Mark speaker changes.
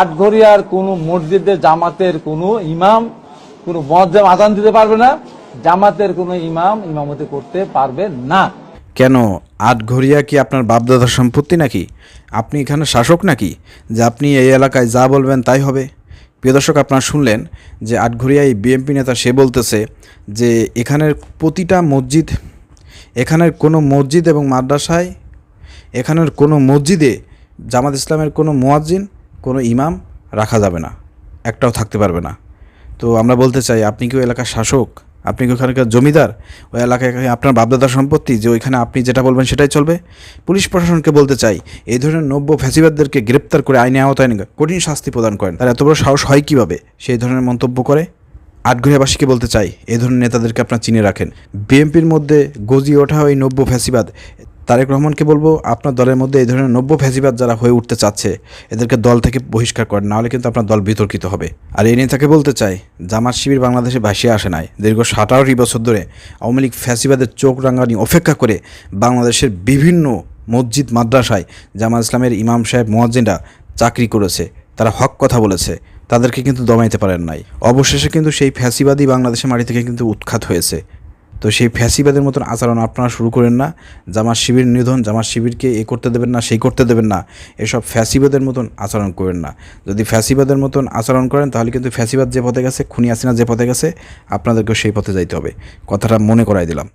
Speaker 1: আটঘরিয়ার কোনো মসজিদে জামাতের কোনো ইমাম, কোনো মজ্জাম আজান দিতে পারবে না, জামাতের কোনো ইমাম ইমামতি করতে পারবে না।
Speaker 2: কেন? আটঘরিয়া কি আপনার বাপদাদার সম্পত্তি নাকি? আপনি এখানে শাসক নাকি? যে আপনি এই এলাকায় যা বলবেন তাই হবে। প্রিয় দর্শক, আপনারা শুনলেন যে আটঘরিয়ায় বিএমপি নেতা সে বলতেছে যে এখানের প্রতিটা মসজিদ, এখানের কোনো মসজিদ এবং মাদ্রাসায়, এখানের কোনো মসজিদে জামাত ইসলামের কোনো মোয়াজ্জিন কোনো ইমাম রাখা যাবে না, একটাও থাকতে পারবে না। তো আমরা বলতে চাই, আপনি কি ওই এলাকার শাসক? আপনি কি ওখানকার জমিদার? ওই এলাকায় আপনার বাপদাদার সম্পত্তি যে ওইখানে আপনি যেটা বলবেন সেটাই চলবে? পুলিশ প্রশাসনকে বলতে চাই, এই ধরনের নব্য ফ্যাসিবাদদেরকে গ্রেপ্তার করে আইনে আওতায় কঠিন শাস্তি প্রদান করেন। তার এত বড় সাহস হয় কীভাবে? সেই ধরনের মন্তব্য করে আটঘরিয়াবাসীকে বলতে চাই, এই ধরনের নেতাদেরকে আপনার চিনে রাখেন। বিএনপির মধ্যে গজিয়ে ওঠা ওই নব্য ফ্যাসিবাদ তারেক রহমানকে বলব, আপনার দলের মধ্যে এই ধরনের নব্য ফ্যাসিবাদ যারা হয়ে উঠতে চাচ্ছে, এদেরকে দল থেকে বহিষ্কার করেন নাহলে কিন্তু আপনার দল বিতর্কিত হবে। আর এই নেতাকে বলতে চাই, জামাত শিবির বাংলাদেশে ভাসিয়ে আসে নাই। দীর্ঘ সাতারোটি বছর ধরে আওয়ামী লীগ ফ্যাসিবাদের চোখ রাঙানি অপেক্ষা করে বাংলাদেশের বিভিন্ন মসজিদ, মাদ্রাসায় জামাত ইসলামের ইমাম সাহেব, মোয়াজ্জিনরা চাকরি করেছে। তারা হক কথা বলেছে। তাদেরকে কিন্তু দমাইতে পারেন নাই। অবশেষে কিন্তু সেই ফ্যাসিবাদী বাংলাদেশের মাটি থেকে কিন্তু উৎখাত হয়েছে। তো সেই ফ্যাসিবাদের মতন আচরণ আপনারা শুরু করেন না। জামার শিবির নিধন জামার শিবিরকে এ করতে দেবেন না, সেই করতে দেবেন না। এসব ফ্যাসিবাদের মতন আচরণ করেন না। যদি ফ্যাসিবাদের মতন আচরণ করেন, তাহলে কিন্তু ফ্যাসিবাদ যে পথে গেছে, খুনি আসিনা যে পথে গেছে, আপনাদেরকেও সেই পথে যাইতে হবে। কথাটা মনে করাই দিলাম।